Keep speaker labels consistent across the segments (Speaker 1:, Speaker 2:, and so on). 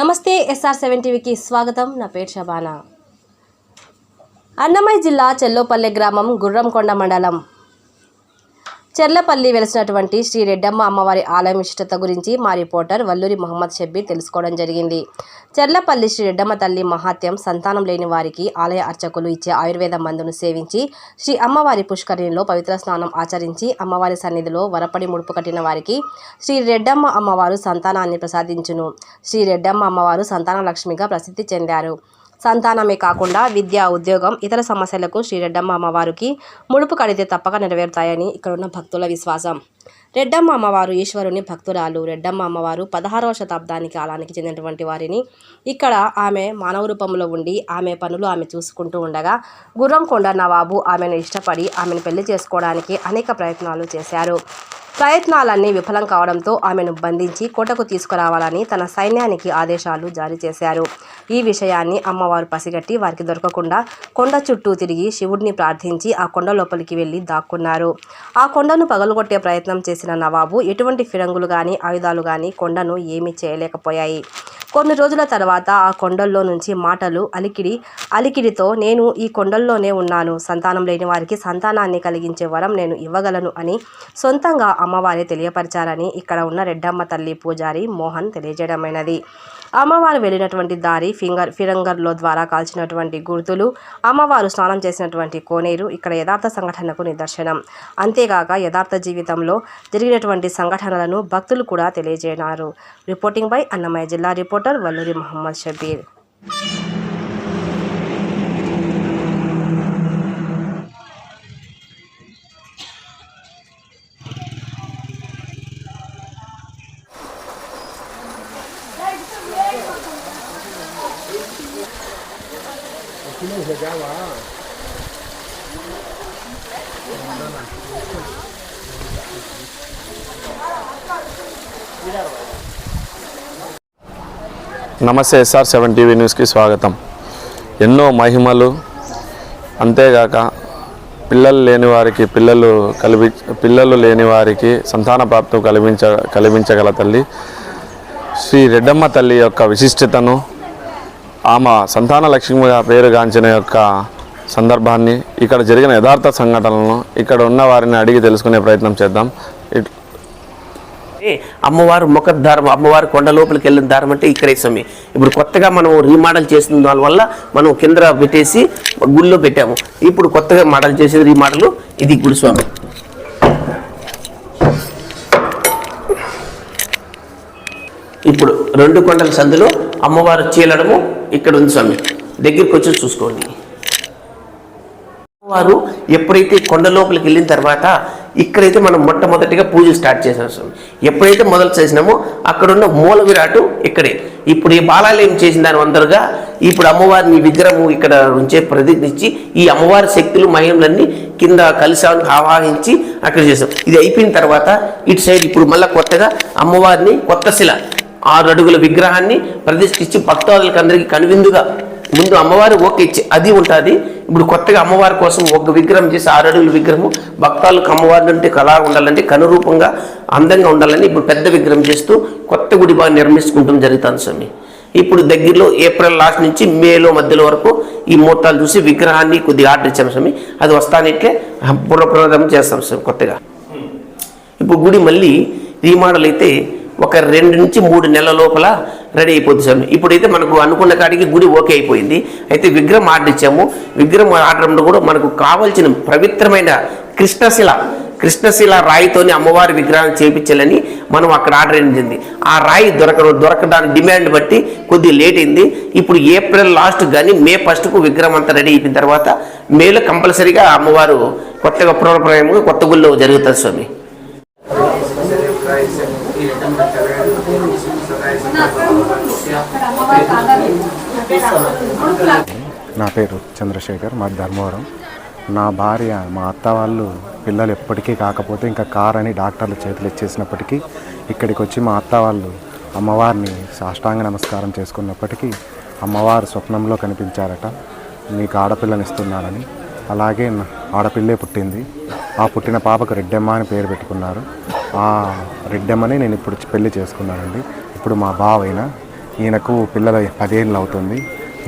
Speaker 1: నమస్తే SR seven టీవీకి స్వాగతం. నా పేరు షబానా అన్నమయ్య జిల్లా చెల్లోపల్లె గ్రామం గుర్రంకొండ మండలం చెర్లపల్లి వెలిసినటువంటి శ్రీ రెడ్డమ్మ అమ్మవారి ఆలయం విశిష్టత గురించి మా రిపోర్టర్ వల్లూరి మహమ్మద్ షబ్బీర్ తెలుసుకోవడం జరిగింది. చెర్లపల్లి శ్రీ రెడ్డమ్మ తల్లి మహాత్యం సంతానం లేని వారికి ఆలయ అర్చకులు ఇచ్చే ఆయుర్వేద మందును సేవించి శ్రీ అమ్మవారి పుష్కరిణిలో పవిత్ర స్నానం ఆచరించి అమ్మవారి సన్నిధిలో వరపడి ముడుపు కట్టిన వారికి శ్రీ రెడ్డమ్మ అమ్మవారు సంతానాన్ని ప్రసాదించును. శ్రీ రెడ్డమ్మ అమ్మవారు సంతాన లక్ష్మిగా ప్రసిద్ధి చెందారు. సంతానమే కాకుండా విద్య ఉద్యోగం ఇతర సమస్యలకు శ్రీ రెడ్డమ్మ అమ్మవారికి ముడుపు కడితే తప్పక నెరవేరుతాయని ఇక్కడ ఉన్న భక్తుల విశ్వాసం. రెడ్డమ్మ అమ్మవారు ఈశ్వరుని భక్తురాలు. రెడ్డమ్మ అమ్మవారు పదహారవ శతాబ్దానికి కాలానికి చెందినటువంటి వారిని. ఇక్కడ ఆమె మానవ రూపంలో ఉండి ఆమె పనులు ఆమె చూసుకుంటూ ఉండగా గుర్రంకొండ నవాబు ఆమెను ఇష్టపడి ఆమెను పెళ్ళి చేసుకోవడానికి అనేక ప్రయత్నాలు చేశారు. ప్రయత్నాలన్నీ విఫలం కావడంతో ఆమెను బంధించి కోటకు తీసుకురావాలని తన సైన్యానికి ఆదేశాలు జారీ చేశారు. ఈ విషయాన్ని అమ్మవారు పసిగట్టి వారికి దొరకకుండా కొండ చుట్టూ తిరిగి శివుడిని ప్రార్థించి ఆ కొండ లోపలికి వెళ్ళి దాక్కున్నారు. ఆ కొండను పగలగొట్టే ప్రయత్నం చేసిన నవాబు ఎటువంటి ఫిరంగులు కానీ ఆయుధాలు కానీ కొండను ఏమీ చేయలేకపోయాయి. కొన్ని రోజుల తర్వాత ఆ కొండల్లో నుంచి మాటలు అలికిడి అలికిడితో నేను ఈ కొండల్లోనే ఉన్నాను. సంతానం లేని వారికి సంతానాన్ని కలిగించే వరం నేను ఇవ్వగలను అని సొంతంగా అమ్మవారే తెలియపరిచారని ఇక్కడ ఉన్న రెడ్డమ్మ తల్లి పూజారి మోహన్ తెలియజేయడమైనది. అమ్మవారు వెళ్ళినటువంటి దారి ఫింగర్ ఫిరంగర్లో ద్వారా కాల్చినటువంటి గుర్తులు అమ్మవారు స్నానం చేసినటువంటి కోనేరు ఇక్కడ యథార్థ సంఘటనకు నిదర్శనం. అంతేగాక యథార్థ జీవితంలో జరిగినటువంటి సంఘటనలను భక్తులు కూడా తెలియజేయనారు. రిపోర్టింగ్ బై అన్నమయ్య జిల్లా రిపోర్ట్. రిపోర్టర్ వల్లూరి మహమ్మద్ షబీర్
Speaker 2: నమస్తే ఎస్ఆర్ సెవెన్ టీవీ న్యూస్కి స్వాగతం. ఎన్నో మహిమలు. అంతేగాక పిల్లలు లేని వారికి పిల్లలు కలిపి పిల్లలు లేని వారికి సంతాన ప్రాప్తి కలిపించ కలిపించగల తల్లి శ్రీ రెడ్డమ్మ తల్లి యొక్క విశిష్టతను ఆమె సంతాన లక్ష్మిగా పేరుగాంచిన యొక్క సందర్భాన్ని ఇక్కడ జరిగిన యథార్థ సంఘటనలను ఇక్కడ ఉన్న వారిని అడిగి తెలుసుకునే ప్రయత్నం చేద్దాం.
Speaker 3: అమ్మవారు ముఖద్వారం అమ్మవారు కొండ లోపలికి వెళ్ళిన దారం అంటే ఇక్కడే స్వామి. ఇప్పుడు కొత్తగా మనం రీమోడల్ చేసిన దానివల్ల మనం కింద పెట్టేసి గుళ్ళో పెట్టాము. ఇప్పుడు కొత్తగా మోడల్ చేసేది రీమోడల్ ఇది గుడి స్వామి. ఇప్పుడు రెండు కొండల సందులో అమ్మవారు చీలడము ఇక్కడ ఉంది స్వామి. దగ్గరికి వచ్చి చూసుకోండి. వారు ఎప్పుడైతే కొండ లోపలికి వెళ్ళిన తర్వాత ఇక్కడైతే మనం మొట్టమొదటిగా పూజ స్టార్ట్ చేసాం ఎప్పుడైతే మొదలు చేసినామో అక్కడున్న మూల విరాటు ఇక్కడే. ఇప్పుడు ఈ బాలాలయం చేసిన దాని అందరుగా ఇప్పుడు అమ్మవారిని విగ్రహము ఇక్కడ ఉంచే ప్రతినిచ్చి ఈ అమ్మవారి శక్తులు మహిమలన్నీ కింద కలిసానికి ఆవాహించి అక్కడ చేసాం ఇది అయిపోయిన తర్వాత ఇటు సైడ్ ఇప్పుడు మళ్ళీ కొత్తగా అమ్మవారిని కొత్త శిల ఆరు అడుగుల విగ్రహాన్ని ప్రతిష్ఠించి భక్తాదులకు అందరికీ కనువిందుగా ముందు అమ్మవారి ఒక ఇచ్చి అది ఉంటుంది. ఇప్పుడు కొత్తగా అమ్మవారి కోసం ఒక విగ్రహం చేసి ఆరు అడుగుల విగ్రహము భక్తాలకు అమ్మవారి అంటే కళా ఉండాలంటే కనురూపంగా అందంగా ఉండాలని ఇప్పుడు పెద్ద విగ్రహం చేస్తూ కొత్త గుడి బాగా నిర్మించుకుంటాం జరుగుతుంది స్వామి. ఇప్పుడు దగ్గరలో ఏప్రిల్ లాస్ట్ నుంచి మేలో మధ్యలో వరకు ఈ ముహూర్తాలు చూసి విగ్రహాన్ని కొద్దిగా ఆర్డర్ ఇచ్చాం స్వామి. అది వస్తానిట్లే పునఃప్రదం చేస్తాం స్వామి కొత్తగా. ఇప్పుడు గుడి మళ్ళీ రీమోడల్ అయితే ఒక రెండు నుంచి మూడు నెలల లోపల రెడీ అయిపోతుంది స్వామి ఇప్పుడైతే మనకు అనుకున్న కాడికి గుడి ఓకే అయిపోయింది. అయితే విగ్రహం ఆర్డర్ ఇచ్చాము. విగ్రహం ఆర్డర్ కూడా మనకు కావాల్సిన పవిత్రమైన కృష్ణశిల కృష్ణశిల రాయితోని అమ్మవారి విగ్రహాన్ని చేపించాలని మనం అక్కడ ఆర్డర్ అయింది ఆ రాయి దొరక దొరకడానికి డిమాండ్ బట్టి కొద్దిగా లేట్ అయింది. ఇప్పుడు ఏప్రిల్ లాస్ట్ కానీ మే ఫస్ట్కు విగ్రహం అంతా రెడీ అయిపోయిన తర్వాత మేలో కంపల్సరీగా అమ్మవారు కొత్తగా పునఃప్రయంగా కొత్త గుళ్ళో జరుగుతుంది స్వామి.
Speaker 4: నా పేరు చంద్రశేఖర్ మా ధర్మవరం. నా భార్య మా అత్త వాళ్ళు పిల్లలు ఎప్పటికీ కాకపోతే ఇంకా కార్ అని డాక్టర్ల చేతులు ఇచ్చేసినప్పటికీ ఇక్కడికి వచ్చి మా అత్త వాళ్ళు అమ్మవారిని సాష్టాంగ నమస్కారం చేసుకున్నప్పటికీ అమ్మవారు స్వప్నంలో కనిపించారట. మీకు ఆడపిల్లని ఇస్తున్నానని. అలాగే ఆడపిల్లే పుట్టింది. ఆ పుట్టిన పాపకు రెడ్డమ్మ అని పేరు పెట్టుకున్నారు. ఆ రెడ్డమ్మని నేను ఇప్పుడు పెళ్ళి చేసుకున్నానండి. ఇప్పుడు మా బావైన ఈయనకు పిల్లల పదేళ్ళు అవుతుంది.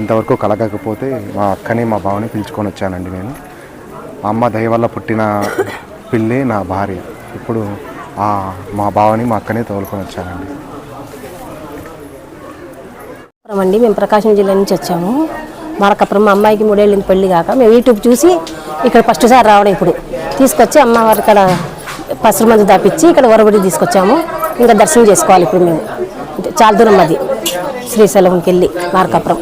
Speaker 4: ఇంతవరకు కలగకపోతే మా అక్కని మా బావని పిలుచుకొని వచ్చానండి నేను. మా అమ్మ దయ వల్ల పుట్టిన పిల్లే నా భార్య. ఇప్పుడు ఆ మా బావని మా అక్కనే తోలుకొని వచ్చానండి.
Speaker 5: అండి. మేము ప్రకాశం జిల్లా నుంచి వచ్చాము. మార్కాపురం మా అమ్మాయికి మూడేళ్ళకి పెళ్ళి కాక. మేము యూట్యూబ్ చూసి ఇక్కడ ఫస్ట్ సార్ రావడం ఇప్పుడు. తీసుకొచ్చి అమ్మవారి ఇక్కడ పసరు మందు దాపించి ఇక్కడ వరబడి తీసుకొచ్చాము. ఇంకా దర్శనం చేసుకోవాలి ఇప్పుడు మేము. చాలా దూరం అది. శ్రీశైలంకి వెళ్ళి మార్కాపురం.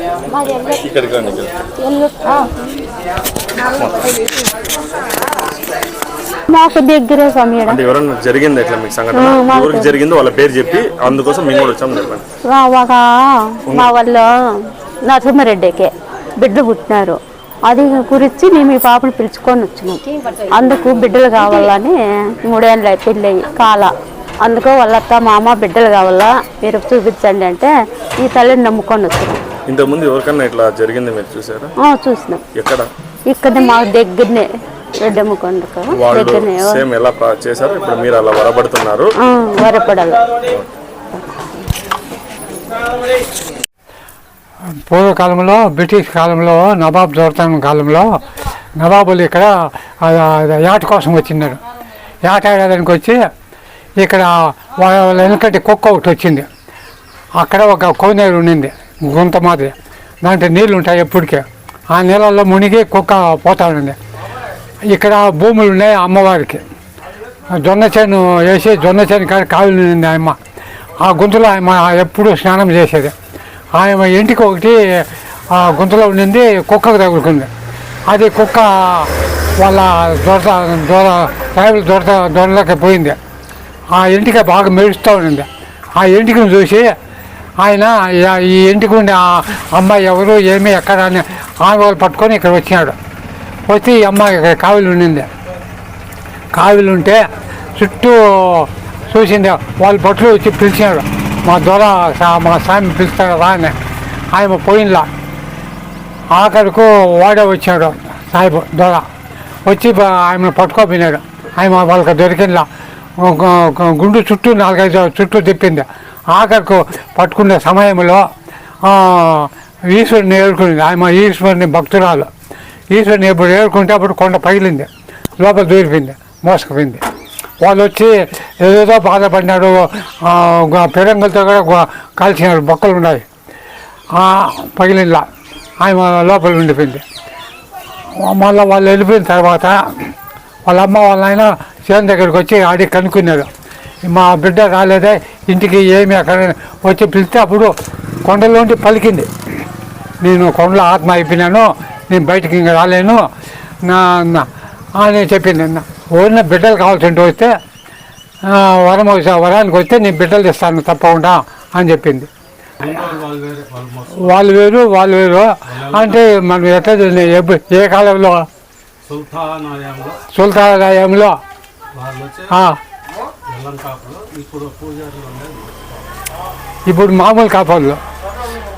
Speaker 6: మాకు దగ్గరే స్వామి
Speaker 2: ఎవరన్నా జరిగింది ఎట్లా మీకు సంఘటన? ఎవరికి జరిగిందో వాళ్ళ పేరు చెప్పి అందుకోసం మేము కూడా వచ్చాము
Speaker 6: ఒక మా వాళ్ళు నరసింహారెడ్డికి బిడ్డ పుట్టినారు. అది గురించి మేము ఈ పాపను పిలుచుకొని వచ్చినాం. అందుకు బిడ్డలు కావాలని మూడేళ్ళు పెళ్ళి కాల. అందుకు వాళ్ళత్త మామ బిడ్డలు కావాలా? మీరు చూపించండి అంటే ఈ తల్లిని నమ్ముకొని వచ్చినాం
Speaker 2: ఇంతకుముందు ఎవరికన్నా ఇట్లా జరిగింది మీరు చూసారా?
Speaker 6: ఆ, చూసినాం.
Speaker 2: ఎక్కడ?
Speaker 6: ఇక్కడ మా దగ్గరనే రెడ్డమ్మ కొండకు
Speaker 2: వాళ్ళు
Speaker 6: దగ్గరనే
Speaker 2: సేమ్ ఎలా ప్రా- చేశారు? ఇప్పుడు మీరు అలా
Speaker 6: వరపడాలి.
Speaker 7: పూర్వకాలంలో బ్రిటిష్ కాలంలో నవాబ్ దొరతనం కాలంలో నవాబులు ఇక్కడ యాట కోసం వచ్చిన్నారు యాట ఆడడానికి వచ్చి ఇక్కడ వాళ్ళ వెనకటి కుక్క ఒకటి వచ్చింది. అక్కడ ఒక కోనేరు ఉండింది గుంత మాదిరి. దాంట్లో నీళ్ళు ఉంటాయి ఎప్పటికే. ఆ నీళ్ళల్లో మునిగి కుక్క పోతా ఉండింది. ఇక్కడ భూములు ఉన్నాయి అమ్మవారికి. జొన్న చేను వేసి జొన్న చేను కాడ కావిలి ఉంది ఆయమ్మ. ఆ గుంతలో ఆయమ్మ ఎప్పుడు స్నానం చేసేది. ఆయమ్మ ఇంటికి ఒకటి ఆ గుంతలో ఉండింది కుక్కకు తగులుకుంది. అది కుక్క వాళ్ళ దొరత దొర ట్రైబల్ దొరత దొరలోకి పోయింది. ఆ ఇంటికి బాగా మెరుస్తూ ఉండింది. ఆ ఎంటికను చూసి ఆయన ఈ- ఇంటికి ఉండే ఆ అమ్మాయి ఎవరు ఏమి ఎక్కడ అని ఆమె వాళ్ళు పట్టుకొని ఇక్కడ వచ్చినాడు. వచ్చి ఈ అమ్మాయి ఇక్కడ కావిలి ఉండింది. కావిలు ఉంటే చుట్టూ చూసింది వాళ్ళ బట్టలు వచ్చి పిలిచినాడు మా దొర మా స్వామి పిలుస్తాడు రా అని. ఆయన పోయినలా ఆఖరికు వాడే వచ్చాడు సాయిబు దొర. వచ్చి ఆయన పట్టుకోపోయినాడు ఆయన వాళ్ళకి దొరికినలా గుండు చుట్టూ నాలుగైదు చుట్టూ తిప్పింది. ఆఖరికు పట్టుకునే సమయంలో ఈశ్వరుని ఏరుకునింది ఆయన ఈశ్వరుని భక్తురాలు. ఈశ్వరుని ఎప్పుడు ఏరుకుంటే అప్పుడు కొండ పగిలింది. లోపల దూరిపోయింది మోసకపోయింది వాళ్ళు వచ్చి ఏదేదో బాధపడినాడు ఆ, పెరంగులతో కూడా కాల్చినారు. బొక్కలు ఉన్నాయి. పగిలిలా పగిలిందా? ఆయన లోపల ఉండిపోయింది. మళ్ళీ వాళ్ళు వెళ్ళిపోయిన తర్వాత వాళ్ళ అమ్మ వాళ్ళ ఆయన చేను దగ్గరికి వచ్చి ఆడి కనుక్కున్నారు. మా బిడ్డ రాలేదే ఇంటికి ఏమి అక్కడ వచ్చి పిలిస్తే అప్పుడు కొండలోంటి పలికింది. నేను కొండలో ఆత్మ అయిపోయినాను నేను బయటికి ఇంకా రాలేను. నా నా అని చెప్పింది. నా ఓరిన బిడ్డలు కావాల్సింటే వస్తే వరం వరానికి వస్తే నేను బిడ్డలు ఇస్తాను తప్పకుండా అని చెప్పింది. వాళ్ళు వేరు వాళ్ళు వేరు. అంటే మనం ఎట్లా ఏ కాలంలో?
Speaker 8: సుల్తానాయంలో
Speaker 7: సుల్తానాలయంలో ఆ,
Speaker 8: కాపులు. ఇప్పుడు
Speaker 7: మామూలు కాపాళ్ళు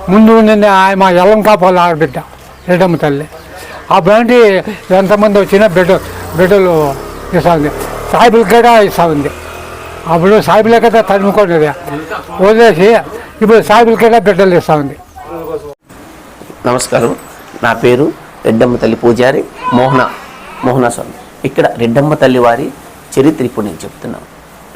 Speaker 7: ముందు ఉండింది ఆయన ఎల్లం కాపాలు ఆడబిడ్డ రెడ్డమ్మ తల్లి. అప్పుడంటే ఎంతమంది వచ్చినా బిడ్డ బిడ్డలు ఇస్తా ఉంది సాయిబులకి కూడా ఇస్తా ఉంది అప్పుడు సాయిబులే కదా తరుముకునేది వదిలేసి ఇప్పుడు సాయిబులకి కూడా బిడ్డలు ఇస్తా ఉంది
Speaker 3: నమస్కారం. నా పేరు రెడ్డమ్మ తల్లి పూజారి మోహన మోహన స్వామి. ఇక్కడ రెడ్డమ్మ తల్లి వారి చరిత్ర ఇప్పుడు నేను చెప్తున్నాను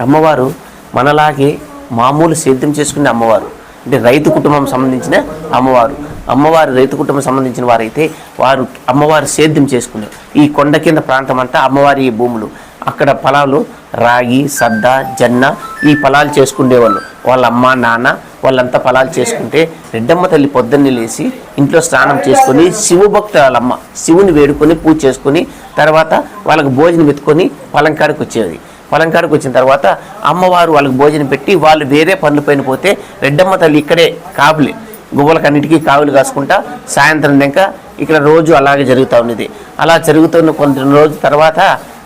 Speaker 3: అమ్మవారు మనలాగే మామూలు సేద్యం చేసుకునే అమ్మవారు. అంటే రైతు కుటుంబం సంబంధించిన అమ్మవారు. అమ్మవారు రైతు కుటుంబం సంబంధించిన వారైతే వారు అమ్మవారు సేద్యం చేసుకునే ఈ కొండ కింద ప్రాంతం అంతా అమ్మవారి భూములు. అక్కడ పొలాలు రాగి సద్ద జన్న ఈ పొలాలు చేసుకునేవాళ్ళు. వాళ్ళ అమ్మ నాన్న వాళ్ళంతా ఫలాలు చేసుకుంటే రెడ్డమ్మ తల్లి పొద్దున్నే లేచి ఇంట్లో స్నానం చేసుకొని శివభక్తురాలమ్మ శివుని వేడుకొని పూజ చేసుకొని తర్వాత వాళ్ళకి భోజనం ఎత్తుకొని పలంకాడికి వచ్చేది. పలంకాడికి వచ్చిన తర్వాత అమ్మవారు వాళ్ళకి భోజనం పెట్టి వాళ్ళు వేరే పనుల పైన పోతే రెడ్డమ్మ తల్లి ఇక్కడే కాపులే గువ్వలకన్నిటికీ కావులు కాసుకుంటా సాయంత్రం ఇంకా ఇక్కడ రోజు అలాగే జరుగుతూ ఉండేది అలా జరుగుతున్న కొన్ని రోజుల తర్వాత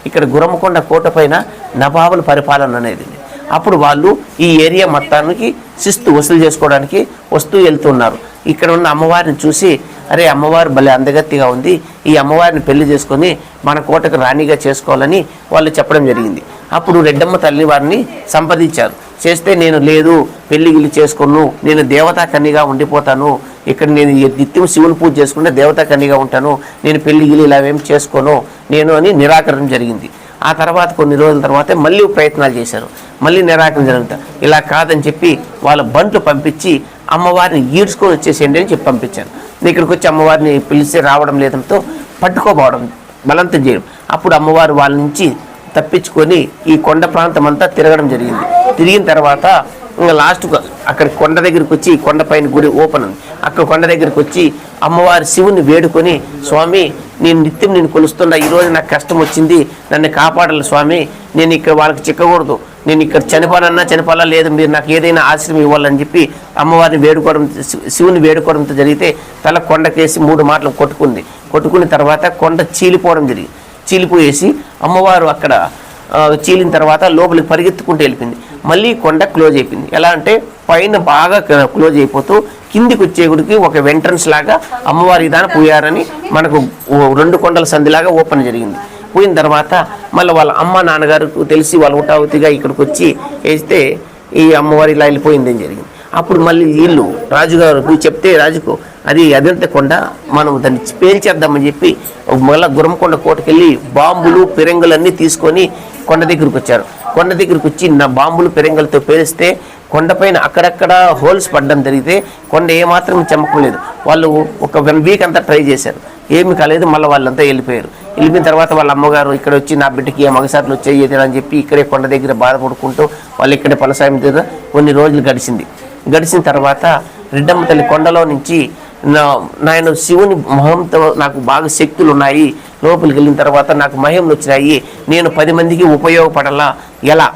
Speaker 3: ఇక్కడ గురమ్మకొండ కోట పైన నవాబుల పరిపాలన అనేది. అప్పుడు వాళ్ళు ఈ ఏరియా మొత్తానికి శిస్తు వసూలు చేసుకోవడానికి వస్తూ వెళ్తున్నారు. ఇక్కడ ఉన్న అమ్మవారిని చూసి అరే అమ్మవారు భలే అందగత్తిగా ఉంది. ఈ అమ్మవారిని పెళ్ళి చేసుకొని మన కోటకు రాణిగా చేసుకోవాలని వాళ్ళు చెప్పడం జరిగింది. అప్పుడు రెడ్డమ్మ తల్లి వారిని సంప్రదించారు. చేస్తే నేను లేదు పెళ్ళి గిల్లి చేసుకోను. నేను దేవతా కన్నిగా ఉండిపోతాను. ఇక్కడ నేను ఈ నిత్యం శివుని పూజ చేసుకుంటే దేవతా కన్నిగా ఉంటాను. నేను పెళ్ళి గిల్లి ఇలా ఏం చేసుకోను. నేను అని నిరాకరణ జరిగింది. ఆ తర్వాత కొన్ని రోజుల తర్వాత మళ్ళీ ప్రయత్నాలు చేశారు. మళ్ళీ నిరాకరణ ఇలా కాదని చెప్పి వాళ్ళ బంట్లు పంపించి అమ్మవారిని ఈడ్చుకొని వచ్చేసేయండి అని చెప్పి పంపించారు. ఇక్కడికి వచ్చి అమ్మవారిని పిలిస్తే రావడం లేదంతో పట్టుకోపోవడం బలవంతం చేయడం. అప్పుడు అమ్మవారు వాళ్ళ నుంచి తప్పించుకొని ఈ కొండ ప్రాంతం అంతా తిరగడం జరిగింది. తిరిగిన తర్వాత ఇంకా లాస్ట్ అక్కడ కొండ దగ్గరికి వచ్చి కొండపైన గుడి ఓపెన్ ఉంది. అక్కడ కొండ దగ్గరికి వచ్చి అమ్మవారి శివుని వేడుకొని స్వామి నేను నిత్యం నేను కొలుస్తున్నా ఈరోజు నాకు కష్టం వచ్చింది. నన్ను కాపాడాలి స్వామి. నేను ఇక్కడ వాళ్ళకి చిక్కకూడదు. నేను ఇక్కడ చనిపోనన్నా చనిపోలా లేదు. మీరు నాకు ఏదైనా ఆశ్రమం ఇవ్వాలని చెప్పి అమ్మవారిని వేడుకోవడం శివుని వేడుకోవడంతో జరిగితే తల కొండకేసి మూడు మాటలు కొట్టుకుంది. కొట్టుకున్న తర్వాత కొండ చీలిపోవడం జరిగింది. చీలిపోయేసి అమ్మవారు అక్కడ చీలిన తర్వాత లోపలికి పరిగెత్తుకుంటూ వెళ్ళిపోయింది. మళ్ళీ కొండ క్లోజ్ అయిపోయింది. ఎలా అంటే పైన బాగా క్లోజ్ అయిపోతూ కిందికి వచ్చేగుడికి ఒక వెంట్రన్స్ లాగా అమ్మవారి దాన పోయారని మనకు రెండు కొండల సంధిలాగా ఓపెన్ జరిగింది. పోయిన తర్వాత మళ్ళీ వాళ్ళ అమ్మ నాన్నగారికి తెలిసి వాళ్ళ ఉటావుతిగా ఇక్కడికి వచ్చి వేస్తే ఈ అమ్మవారి ఇలా వెళ్ళిపోయింది అని జరిగింది. అప్పుడు మళ్ళీ వీళ్ళు రాజుగారు చెప్తే రాజుకు అది అదంత మనం దాన్ని పేల్చేద్దామని చెప్పి మళ్ళీ గుర్రమకొండ కోటకెళ్ళి బాంబులు పిరంగులన్నీ తీసుకొని కొండ దగ్గరికి వచ్చారు. కొండ దగ్గరికి వచ్చి నా బాంబులు పెరంగలతో పేలిస్తే కొండపైన అక్కడక్కడ హోల్స్ పడడం జరిగితే కొండ ఏమాత్రం చెమకలేదు. వాళ్ళు ఒక వన్ వీక్ అంతా ట్రై చేశారు. ఏమి కాలేదు మళ్ళీ వాళ్ళంతా వెళ్ళిపోయారు. వెళ్ళిపోయిన తర్వాత వాళ్ళ అమ్మగారు ఇక్కడ వచ్చి నా బిడ్డకి ఏ మగసార్లు వచ్చాయి అని చెప్పి ఇక్కడే కొండ దగ్గర బాధపడుకుంటూ వాళ్ళు ఇక్కడే పలసాయం దగ్గర కొన్ని రోజులు గడిచింది. గడిచిన తర్వాత రెడ్డమ్మ తల్లి కొండలో నుంచి నా నాయన శివుని మహంతో నాకు బాగా శక్తులు ఉన్నాయి లోపలికి వెళ్ళిన తర్వాత నాకు మహిమలు వచ్చినాయి. నేను పది మందికి ఉపయోగపడాలా. ఎలా?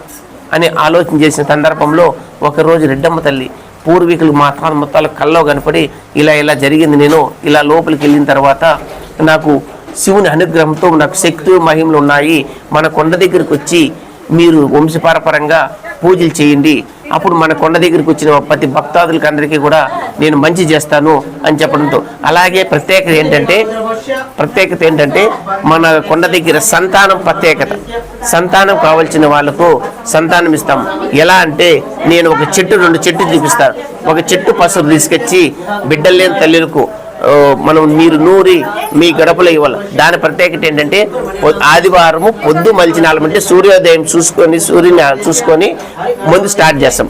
Speaker 3: అని ఆలోచన చేసిన సందర్భంలో ఒకరోజు రెడ్డమ్మ తల్లి పూర్వీకులు మా తాను మొత్తాలు కల్లో కనపడి ఇలా ఇలా జరిగింది. నేను ఇలా లోపలికి వెళ్ళిన తర్వాత నాకు శివుని అనుగ్రహంతో నాకు శక్తి మహిమలు ఉన్నాయి. మన కొండ దగ్గరికి వచ్చి మీరు వంశపారపరంగా పూజలు చేయండి. అప్పుడు మన కొండ దగ్గరికి వచ్చిన ప్రతి భక్తాదులకి అందరికీ కూడా నేను మంచి చేస్తాను అని చెప్పడంతో. అలాగే ప్రత్యేకత ఏంటంటే ప్రత్యేకత ఏంటంటే మన కొండ దగ్గర సంతానం ప్రత్యేకత. సంతానం కావాల్సిన వాళ్ళకు సంతానం ఇస్తాం. ఎలా అంటే నేను ఒక చెట్టు రెండు చెట్టు చూపిస్తాను ఒక చెట్టు పసుపు తీసుకొచ్చి బిడ్డలేని తల్లులకు మనం మీరు నూరి మీ గడపలో ఇవ్వాలి. దాని ప్రత్యేకత ఏంటంటే ఆదివారము పొద్దు మలిచినాలమంటే సూర్యోదయం చూసుకొని సూర్యుని చూసుకొని ముందు స్టార్ట్ చేస్తాం.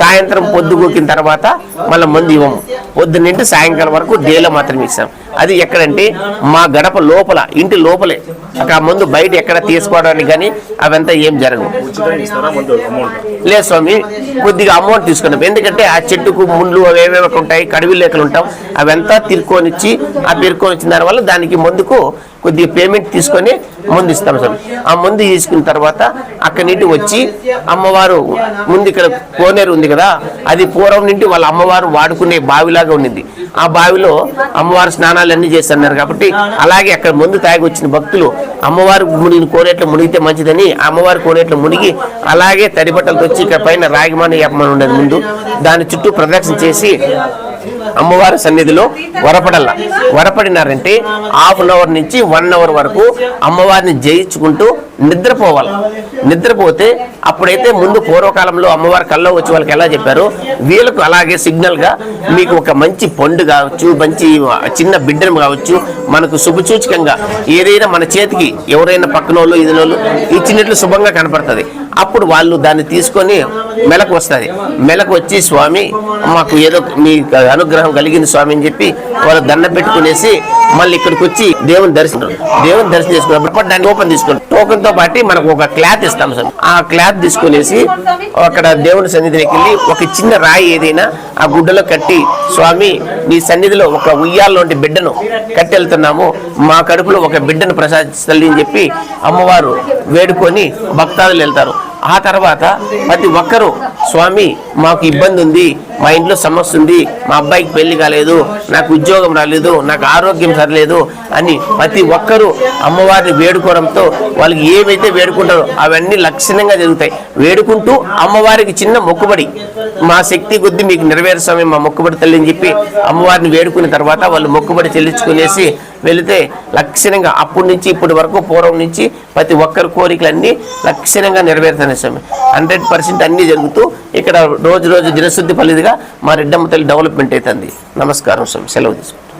Speaker 3: సాయంత్రం పొద్దుగూకిన తర్వాత మళ్ళీ మందు ఇవ్వము పొద్దున్నంటే సాయంకాలం వరకు డేలో మాత్రమే ఇస్తాం. అది ఎక్కడంటే మా గడప లోపల ఇంటి లోపలే. అక్కడ ముందు బయట ఎక్కడ తీసుకోవడానికి కానీ అవంతా ఏం జరగవు. లేదు స్వామి కొద్దిగా అమౌంట్ తీసుకున్నాం. ఎందుకంటే ఆ చెట్టుకు ముళ్ళు అవి ఉంటాయి కడివి లేకలు ఉంటాం. అవంతా తిరుక్కొని ఇచ్చి ఆ తిరుక్కొని వచ్చిన దానివల్ల దానికి ముందుకు కొద్దిగా పేమెంట్ తీసుకొని ముందు ఇస్తాం స్వామి ఆ ముందు తీసుకున్న తర్వాత అక్కడి నుండి వచ్చి అమ్మవారు ముందు ఇక్కడ కోనేరు ఉంది కదా అది పూర్వం నుండి వాళ్ళ అమ్మవారు వాడుకునే బావిలాగా ఉండింది. ఆ బావిలో అమ్మవారు స్నానాలు అన్ని చేస్తున్నారు కాబట్టి అలాగే అక్కడ ముందు తాగి వచ్చిన భక్తులు అమ్మవారు మునిగిన కోనేట్లో మునిగితే మంచిదని అమ్మవారు అమ్మవారి కోనేట్లో మునిగి అలాగే తడిబట్టలతో వచ్చి ఇక్కడ పైన రాగిమాని యప్పమని ఉండేది ముందు. దాని చుట్టూ ప్రదక్షిణ చేసి అమ్మవారి సన్నిధిలో వరపడల్ల. వరపడినారంటే హాఫ్ అన్ అవర్ నుంచి వన్ అవర్ వరకు అమ్మవారిని జయించుకుంటూ నిద్రపోవాలి. నిద్రపోతే అప్పుడైతే ముందు పూర్వకాలంలో అమ్మవారి కల్లో వచ్చి వాళ్ళకి ఎలా చెప్పారు? వీళ్ళకు అలాగే సిగ్నల్గా మీకు ఒక మంచి పండు కావచ్చు మంచి చిన్న బిడ్డను కావచ్చు మనకు శుభసూచకంగా ఏదైనా మన చేతికి ఎవరైనా పక్కన వాళ్ళు వాళ్ళు ఇచ్చినట్లు శుభంగా కనపడుతుంది. అప్పుడు వాళ్ళు దాన్ని తీసుకొని మెలకు వస్తుంది. మెలకు వచ్చి స్వామి మాకు ఏదో మీ అనుగ్రహం కలిగింది స్వామి అని చెప్పి వాళ్ళు దండ పెట్టుకునేసి మళ్ళీ ఇక్కడికి వచ్చి దేవుని దర్శనం దేవుని దర్శనం చేసుకున్నప్పుడు దాన్ని ఓపెన్ తీసుకుని టోకెన్తో పాటు మనకు ఒక క్లాత్ ఇస్తాం సార్. ఆ క్లాత్ తీసుకునేసి అక్కడ దేవుని సన్నిధిలోకి వెళ్ళి ఒక చిన్న రాయి ఏదైనా ఆ గుడ్డలో కట్టి స్వామి నీ సన్నిధిలో ఒక ఉయ్యాల్లోంటి బిడ్డను కట్టి వెళ్తున్నాము. మా కడుపులో ఒక బిడ్డను ప్రసాదిస్తల్లి అని చెప్పి అమ్మవారు వేడుకొని భక్తాదులు వెళ్తారు. ఆ తర్వాత ప్రతి ఒక్కరూ స్వామి మాకు ఇబ్బంది ఉంది మా ఇంట్లో సమస్య ఉంది మా అబ్బాయికి పెళ్ళి కాలేదు నాకు ఉద్యోగం రాలేదు నాకు ఆరోగ్యం సరలేదు అని ప్రతి ఒక్కరూ అమ్మవారిని వేడుకోవడంతో వాళ్ళకి ఏవైతే వేడుకుంటారో అవన్నీ లక్షణంగా జరుగుతాయి. వేడుకుంటూ అమ్మవారికి చిన్న మొక్కుబడి. మా శక్తి కొద్దీ మీకు నెరవేరుస్తామే మా మొక్కుబడి తల్లి అని చెప్పి అమ్మవారిని వేడుకున్న తర్వాత వాళ్ళు మొక్కుబడి చెల్లించుకునేసి వెళితే లక్షణంగా అప్పటి నుంచి ఇప్పటి వరకు పూర్వం నుంచి ప్రతి ఒక్కరి కోరికలన్నీ లక్షణంగా నెరవేరుతాయి స్వామి. హండ్రెడ్ పర్సెంట్ అన్నీ జరుగుతూ ఇక్కడ రోజు రోజు దినశుద్ధి ఫలిదిగా మా రెడ్డమ్మ తల్లి డెవలప్మెంట్ అవుతుంది. నమస్కారం స్వామి. సెలవు తీసుకుంటాం